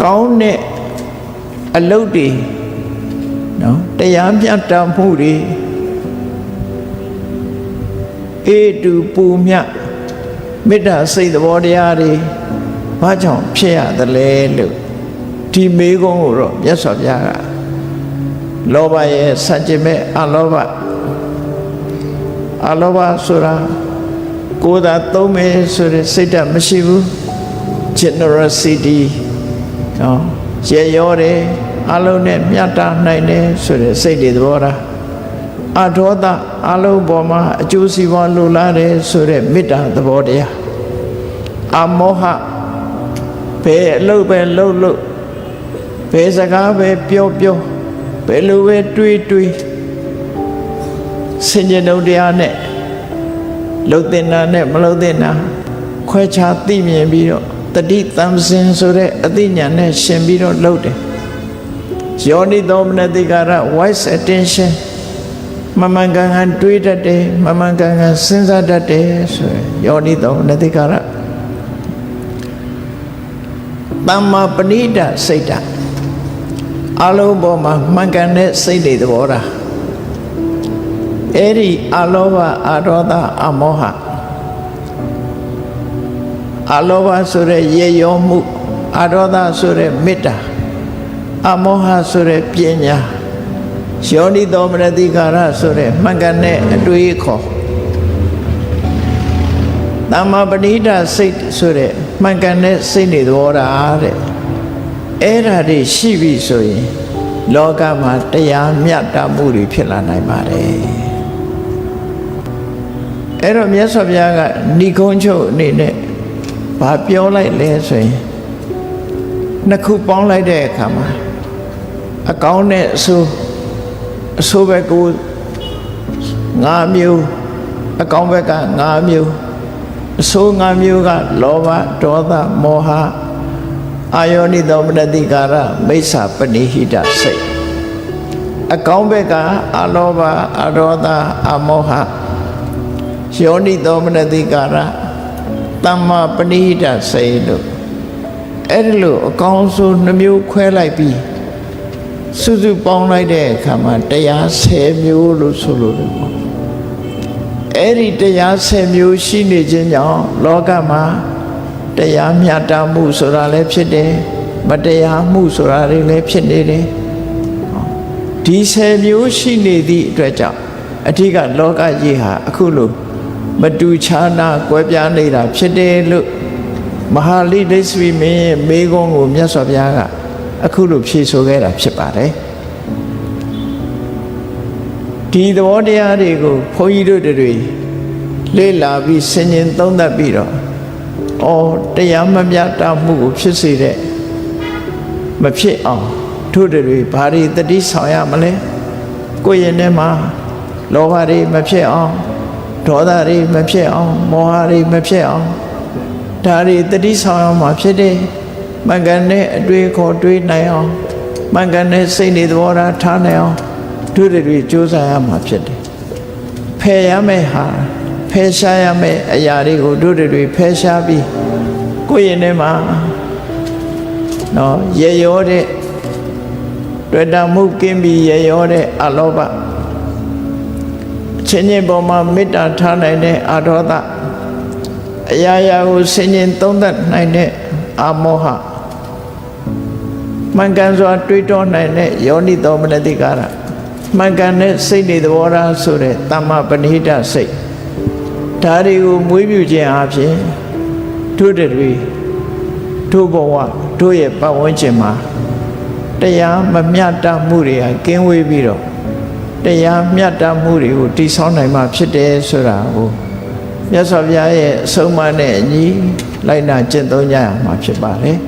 ကောင်းတဲ့အလုပ်တွေနော်တရားမျှတမှုတွေအေတူပူမြတ်မေတ္တာစိတ်သဘောတရားတွေဘာကြောင့်ဖြစ်ရသလဲလို့ဒီမေးခွန်းကိုတော့မြတ်စွာဘုရားကလောဘရဲ့စัจจิမဲ့အလောဘအလောဘဆိုတာကိုယ်သာသုံးမယ်ဆိုတဲ့စိတ်ဓာတ်မရှိဘူး generosity နော်ရေရောတယ်အလုံးနဲ့မြတ်တာနိုင်တယ်ဆိုတဲ့စိတ်တွေသဘောထားအထောသအလုံးပေါ်မှာအကျိုးစီးပွားလိုလားတယ်ဆိုတဲ့မေတ္တာသဘောတရားအမောဟဘယ်အလုပ်ပဲလုပ်လို့ဘယ်စကားပဲပြောပြောဘယ်လိုပဲတွေးတွေးစင်ကြယ်ုံတရားနဲ့လှုပ်တင်တာနဲ့မလှုပ်တင်တာခွဲခြားသိမြင်ပြီးတော့ တတိတံစင်ဆိုတဲ့အသိဉာဏ်နဲ့ရှင်ပြီးတော့လှုပ်တယ်ယောနိသောမနတိကာရ wise attention မမှန်ကန်ကန်တွေးတတ်တယ်မမှန်ကန်ကန်စဉ်းစားတတ်တယ်ဆိုရင်ယောနိသောမနတိကာရသမ္မာပဏိဒစိတ်ဓာတ်အလုံးပေါ်မှာမှန်ကန်တဲ့စိတ်တွေသဘောထားအဲ့ဒီအလောဘအရောဒအမောဟ အလောဘဆိုတဲ့ရေရောမှုအရောဒဆိုတဲ့မေတ္တာအမောဟဆိုတဲ့ပညာယောနိသောမနတိကာရဆိုတဲ့မှန်ကန်တဲ့အတွေးအခေါ်သမ္မာပဏိဒစိတ်ဆိုတဲ့မှန်ကန်တဲ့စိတ်နေသဘောထားတဲ့အဲ့ဓာတွေရှိပြီဆိုရင် လောကမှာတရားမြတ်တာမှုတွေဖြစ်လာနိုင်ပါတယ်အဲ့တော့မြတ်စွာဘုရားကဏိကုံးချုပ်အနေနဲ့ ဘာပြောလိုက်လဲဆိုရင်နှစ်ခုပေါင်းလိုက်တဲ့အခါမှာအကောင်းနဲ့အဆိုးအဆိုးဘက်ကို၅မျိုးအကောင်းဘက်က၅မျိုးအဆိုး၅မျိုးကလောဘဒေါသမောဟအာယောနိသောမနတိကာရမိစ္ဆာပဏိဟိတစိတ်အကောင်းဘက်ကအလောဘအဒေါသအမောဟယောနိသောမနတိကာရ တမ္မာပဏိဟိတစိတ်လို့အဲ့ဒီလိုအကောင်းဆုံးနှမျိုးခွဲလိုက်ပြီးစုစုပေါင်းလိုက်တဲ့အခါမှာတရား10မျိုးလို့ဆိုလို့တယ်ပေါ့အဲ့ဒီတရား10မျိုးရှိနေခြင်းကြောင့်လောကမှာတရားမျှတမှုဆိုတာလည်းဖြစ်တယ်မတရားမှုဆိုတာတွေလည်းဖြစ်နေတယ်ဒီ10မျိုးရှိနေသည့်အတွက်ကြောင့်အထက်ကလောကကြီးဟာအခုလို မတူခြားနာကွဲပြားနေတာဖြစ်တယ်လို့မဟာလိဒိသဝိမင်းရဲ့မေးခွန်းကိုမြတ်စွာဘုရားကအခုလိုဖြေဆိုခဲ့တာဖြစ်ပါတယ်ဒီသဘောတရားတွေကိုဘုန်းကြီးတို့တွေလေ့လာပြီးဆင်ញင်သုံးသပ်ပြီးတော့အော်တရားမမြတ်တာမှုကိုဖြစ်စေတဲ့မဖြစ်အောင်တို့တွေဘာတွေတတိဆောင်ရမလဲကိုယ့်ရင်ထဲမှာလောဘတွေမဖြစ်အောင် ဒေါသတွေမဖြစ်အောင်မောဟတွေမဖြစ်အောင်ဒါတွေတတိဆောင်ရမှာဖြစ်တယ်မင်္ဂန်တဲ့အတွေ့ခေါ်တွေးနိုင်အောင်မင်္ဂန်တဲ့စိတ်နေသဘောထားထားနိုင်အောင်တို့တွေကြိုးစားရမှာဖြစ်တယ်ဖယ်ရမယ့်ဟာဖယ်ရှားရမယ့်အရာတွေကိုတို့တွေဖယ်ရှားပြီးကိုယ့်ရင်ထဲမှာနော်ရေရောတဲ့တွေ့တာမှုကင်းပြီးရေရောတဲ့အလောဘ ချင်းချင်းပေါ်မှာမေတ္တာထားနိုင်တဲ့အဒေါသအရာရာကိုဆင်ញင်သုံးသပ်နိုင်တဲ့အမောဟမှန်ကန်စွာတွေးတောနိုင်တဲ့ယောနိသောမနတိကာရမှန်ကန်တဲ့စိတ်တွေသဘောထားဆိုတဲ့တမ္မပဏိတစိတ်ဒါတွေကိုမွေးမြူခြင်းအပြင်တို့တွေတို့ဘဝတို့ရဲ့ပတ်ဝန်းကျင်မှာတရားမမျှတမှုတွေကကင်းဝေးပြီးတော့ တရားမျှတမှုတွေကိုတည်ဆောင်းနိုင်မှာဖြစ်တယ်ဆိုတာကိုမြတ်စွာဘုရားရဲ့အဆုံးအမနဲ့အညီလိုက်နာကျင့်သုံးကြရမှာဖြစ်ပါတယ်